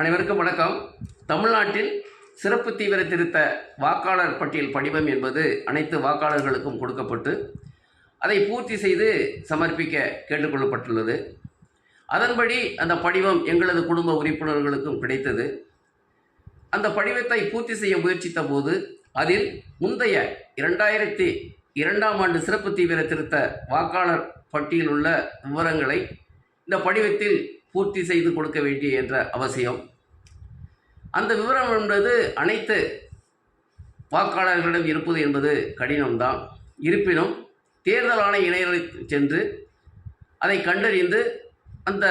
அனைவருக்கும் வணக்கம். தமிழ்நாட்டில் சிறப்பு தீவிர திருத்த வாக்காளர் பட்டியல் படிவம் என்பது அனைத்து வாக்காளர்களுக்கும் கொடுக்கப்பட்டு அதை பூர்த்தி செய்து சமர்ப்பிக்க கேட்டுக்கொள்ளப்பட்டுள்ளது. அதன்படி அந்த படிவம் எங்களது குடும்ப உறுப்பினர்களுக்கும் கிடைத்தது. அந்த படிவத்தை பூர்த்தி செய்ய முயற்சித்த போது அதில் முந்தைய இரண்டாயிரத்தி இரண்டாம் ஆண்டு சிறப்பு தீவிர திருத்த வாக்காளர் பட்டியலுள்ள விவரங்களை இந்த படிவத்தில் பூர்த்தி செய்து கொடுக்க வேண்டிய என்ற அவசியம். அந்த விவரம் என்பது அனைத்து வாக்காளர்களிடம் இருப்பது என்பது கடினம்தான். இருப்பினும் தேர்தல் ஆணைய இணையதளத்தில் சென்று அதை கண்டறிந்து அந்த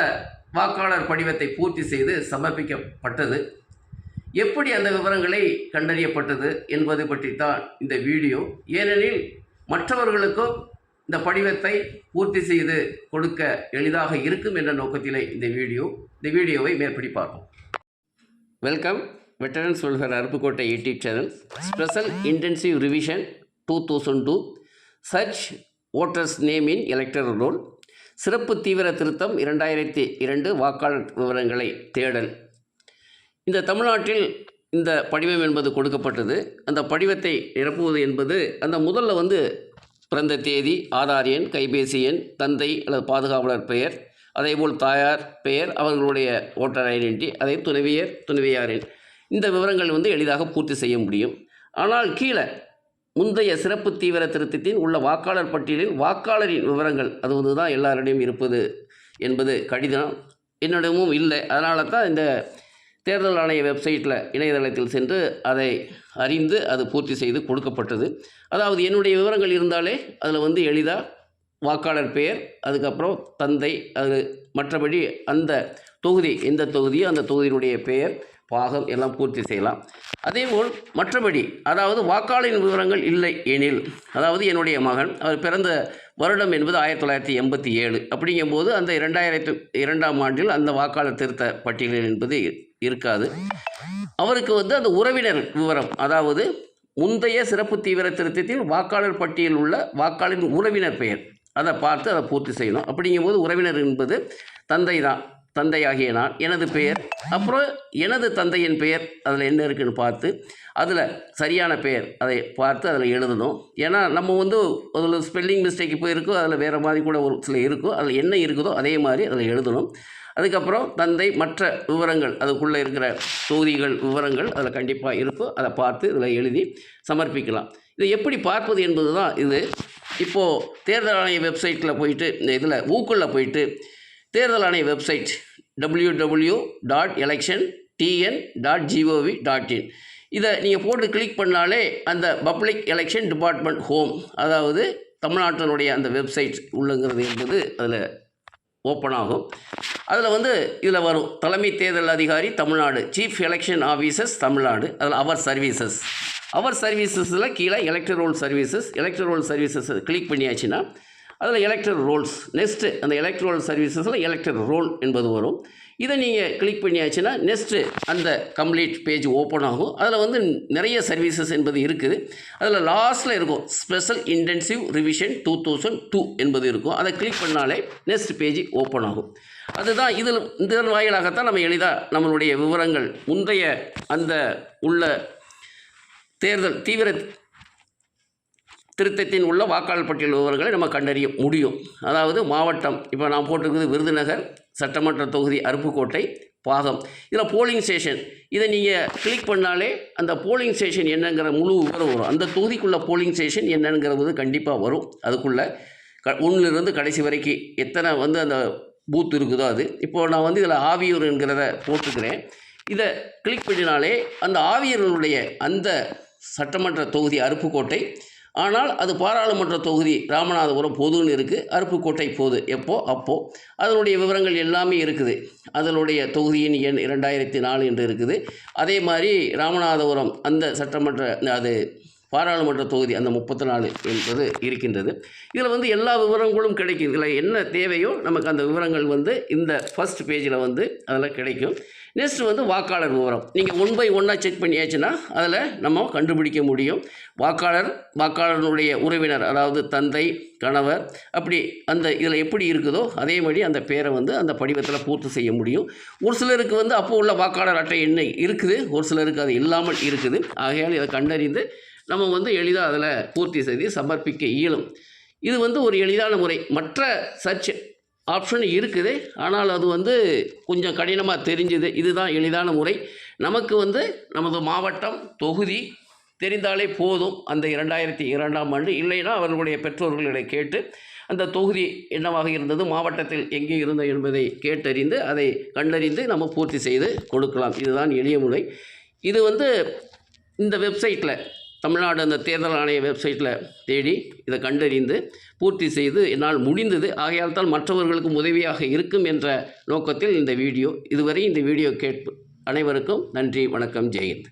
வாக்காளர் படிவத்தை பூர்த்தி செய்து சமர்ப்பிக்கப்பட்டது. எப்படி அந்த விவரங்களை கண்டறியப்பட்டது என்பது பற்றித்தான் இந்த வீடியோ. ஏனெனில் மற்றவர்களுக்கும் இந்த படிவத்தை பூர்த்தி செய்து கொடுக்க எளிதாக இருக்கும் என்ற நோக்கத்திலே இந்த வீடியோ இந்த வீடியோவை மேற்படி பார்ப்போம் welcome veterans welfare Aruppukottai YouTube channel special intensive revision two thousand two search voters name in elector roll சிறப்பு தீவிர திருத்தம் இரண்டாயிரத்தி இரண்டு வாக்காளர் விவரங்களை தேடல். இந்த தமிழ்நாட்டில் இந்த படிவம் என்பது கொடுக்கப்பட்டது. அந்த படிவத்தை நிரப்புவது என்பது அந்த முதல்ல வந்து பிறந்த தேதி ஆதார் எண் கைபேசி எண் தந்தை அல்லது பாதுகாவலர் பெயர் அதேபோல் தாயார் பெயர் அவர்களுடைய ஓட்டர் ஐடென்டி அதே துணைவியர் துணைவியாரின். இந்த விவரங்கள் வந்து எளிதாக பூர்த்தி செய்ய முடியும். ஆனால் கீழே முந்தைய சிறப்பு தீவிர திருத்தத்தின் உள்ள வாக்காளர் பட்டியலில் வாக்காளரின் விவரங்கள் அது வந்து தான் எல்லாரிடையும் இருப்பது என்பது கடிதம் என்னிடமும் இல்லை. அதனால தான் இந்த தேர்தல் ஆணைய வெப்சைட்டில் இணையதளத்தில் சென்று அதை அறிந்து அது பூர்த்தி செய்து கொடுக்கப்பட்டது. அதாவது என்னுடைய விவரங்கள் இருந்தாலே அதில் வந்து எளிதாக வாக்காளர் பெயர் அதுக்கப்புறம் தந்தை அது மற்றபடி அந்த தொகுதி எந்த தொகுதியோ அந்த தொகுதியினுடைய பெயர் பாகம் எல்லாம் பூர்த்தி செய்யலாம். அதேபோல் மற்றபடி அதாவது வாக்காளரின் விவரங்கள் இல்லை எனில் அதாவது என்னுடைய மகன் அவர் பிறந்த வருடம் என்பது ஆயிரத்தி தொள்ளாயிரத்தி எண்பத்தி ஏழு. அப்படிங்கும்போது அந்த இரண்டாயிரத்து இரண்டாம் ஆண்டில் அந்த வாக்காளர் திருத்த பட்டியலில் என்பது இருக்காது. அவருக்கு வந்து அந்த உறவினர் விவரம் அதாவது முந்தைய சிறப்பு தீவிர திருத்தத்தில் வாக்காளர் பட்டியலில் உள்ள வாக்காளரின் உறவினர் பெயர் அதை பார்த்து அதை பூர்த்தி செய்யணும். அப்படிங்கும்போது உறவினர் என்பது தந்தை தான் தந்தையாகிய நான் எனது பெயர் அப்புறம் எனது தந்தையின் பெயர் அதில் என்ன இருக்குன்னு பார்த்து அதில் சரியான பெயர் அதை பார்த்து அதில் எழுதணும். ஏன்னா நம்ம வந்து அதில் ஸ்பெல்லிங் மிஸ்டேக் இப்போ அதில் வேறு மாதிரி கூட ஒரு சில இருக்கோ அதில் என்ன இருக்குதோ அதே மாதிரி அதில் எழுதணும். அதுக்கப்புறம் தந்தை மற்ற விவரங்கள் அதுக்குள்ளே இருக்கிற தொகுதிகள் விவரங்கள் அதில் கண்டிப்பாக இருக்கும். அதை பார்த்து இதில் எழுதி சமர்ப்பிக்கலாம். இதை எப்படி பார்ப்பது என்பது தான் இது. இப்போது தேர்தல் ஆணைய வெப்சைட்டில் போயிட்டு இந்த இதில் ஊக்குளில் போயிட்டு தேர்தல் ஆணைய website W W dot election TN dot GOV dot in இதை நீங்கள் போட்டு கிளிக் பண்ணாலே அந்த பப்ளிக் எலெக்ஷன் டிபார்ட்மெண்ட் ஹோம் அதாவது தமிழ்நாட்டினுடைய அந்த வெப்சைட் உள்ளங்கிறது என்பது அதில் ஓப்பன் ஆகும். அதில் வந்து இதில் வரும். தலைமை தேர்தல் அதிகாரி Tamil Nadu. Chief election officers Tamil Nadu. அதில் அவர் சர்வீசஸ் அவர் சர்வீசஸில் கீழே electoral roll services electoral services click பண்ணியாச்சுன்னா அதில் எலக்ட்ரல் ரோல்ஸ் நெக்ஸ்ட்டு அந்த எலக்ட்ரல் சர்வீசஸில் எலக்ட்ரல் ரோல் என்பது வரும். இதை நீங்கள் கிளிக் பண்ணியாச்சுன்னா நெக்ஸ்ட்டு அந்த கம்ப்ளீட் பேஜ் ஓப்பன் ஆகும். அதில் வந்து நிறைய சர்வீசஸ் என்பது இருக்குது. அதில் லாஸ்ட்டில் இருக்கும் special intensive revision two thousand two என்பது இருக்கும். அதை கிளிக் பண்ணாலே நெக்ஸ்ட் பேஜ் ஓப்பன் ஆகும். அதுதான் இதில் இதன் வாயிலாகத்தான் நம்ம எளிதாக நம்மளுடைய விவரங்கள் முந்தைய அந்த உள்ள தேர்தல் தீவிர திருத்தத்தின் உள்ள வாக்காளர் பட்டியல் விவரங்களை நம்ம கண்டறிய முடியும். அதாவது மாவட்டம் இப்போ நான் போட்டிருக்குது விருதுநகர் சட்டமன்ற தொகுதி அருப்புக்கோட்டை பாகம் இதில் போலிங் ஸ்டேஷன் இதை நீங்கள் கிளிக் பண்ணாலே அந்த போலிங் ஸ்டேஷன் என்னங்கிற முழு விவரம் வரும். அந்த தொகுதிக்குள்ளே போலிங் ஸ்டேஷன் என்னங்கிறது கண்டிப்பாக வரும். அதுக்குள்ளே க ஒன்றிலிருந்து கடைசி வரைக்கும் எத்தனை வந்து அந்த பூத் இருக்குதோ அது. இப்போது நான் வந்து இதில் ஆவியூர் என்கிறத போட்டுக்கிறேன் இதை கிளிக் பண்ணினாலே அந்த ஆவியர்களுடைய அந்த சட்டமன்ற தொகுதி அருப்புக்கோட்டை ஆனால் அது பாராளுமன்ற தொகுதி ராமநாதபுரம் பொதுன்னு இருக்குது அருப்புக்கோட்டை பொது. எப்போ? அப்போது அதனுடைய விவரங்கள் எல்லாமே இருக்குது. அதனுடைய தொகுதியின் எண் இரண்டாயிரத்தி நாலு என்று இருக்குது. அதே மாதிரி ராமநாதபுரம் அந்த சட்டமன்ற அது பாராளுமன்ற தொகுதி அந்த முப்பத்தி நாலு என்பது இருக்கின்றது. இதில் வந்து எல்லா விவரங்களும் கிடைக்கும். இதில் என்ன தேவையோ நமக்கு அந்த விவரங்கள் வந்து இந்த ஃபஸ்ட் பேஜில் வந்து அதில் கிடைக்கும். நெக்ஸ்ட் வந்து வாக்காளர் விவரம். நீங்கள் ஒன் பை ஒன்னாக செக் பண்ணியாச்சுன்னா அதில் நம்ம கண்டுபிடிக்க முடியும். வாக்காளர் வாக்காளருடைய உறவினர் அதாவது தந்தை கணவர் அப்படி அந்த இதில் எப்படி இருக்குதோ அதே மாதிரி அந்த பேரை வந்து அந்த படிவத்தில் பூர்த்தி செய்ய முடியும். ஒரு சிலருக்கு வந்து அப்போ உள்ள வாக்காளர் அட்டை என்ன இருக்குது? ஒரு சிலருக்கு அது இல்லாமல் இருக்குது. ஆகையால் இதை கண்டறிந்து நம்ம வந்து எளிதாக அதில் பூர்த்தி செய்து சமர்ப்பிக்க இயலும். இது வந்து ஒரு எளிதான முறை. மற்ற சர்ச் ஆப்ஷன் இருக்குது. ஆனால் அது வந்து கொஞ்சம் கடினமாக தெரிஞ்சுது. இதுதான் எளிதான முறை. நமக்கு வந்து நமது மாவட்டம் தொகுதி தெரிந்தாலே போதும். அந்த இரண்டாயிரத்தி இரண்டாம் ஆண்டு இல்லைன்னா அவர்களுடைய பெற்றோர்களிடம் கேட்டு அந்த தொகுதி என்னவாக இருந்தது மாவட்டத்தில் எங்கே இருந்தது என்பதை கேட்டறிந்து அதை கண்டறிந்து நம்ம பூர்த்தி செய்து கொடுக்கலாம். இதுதான் எளிய முறை. இது வந்து இந்த வெப்சைட்டில் தமிழ்நாடு அந்த தேர்தல் ஆணைய வெப்சைட்டில் தேடி இதை கண்டறிந்து பூர்த்தி செய்து என்னால் முடிந்தது. ஆகையால் தான் மற்றவர்களுக்கும் உதவியாக இருக்கும் என்ற நோக்கத்தில் இந்த வீடியோ இதுவரை இந்த வீடியோ கேட்பு அனைவருக்கும் நன்றி வணக்கம் ஜெயந்த்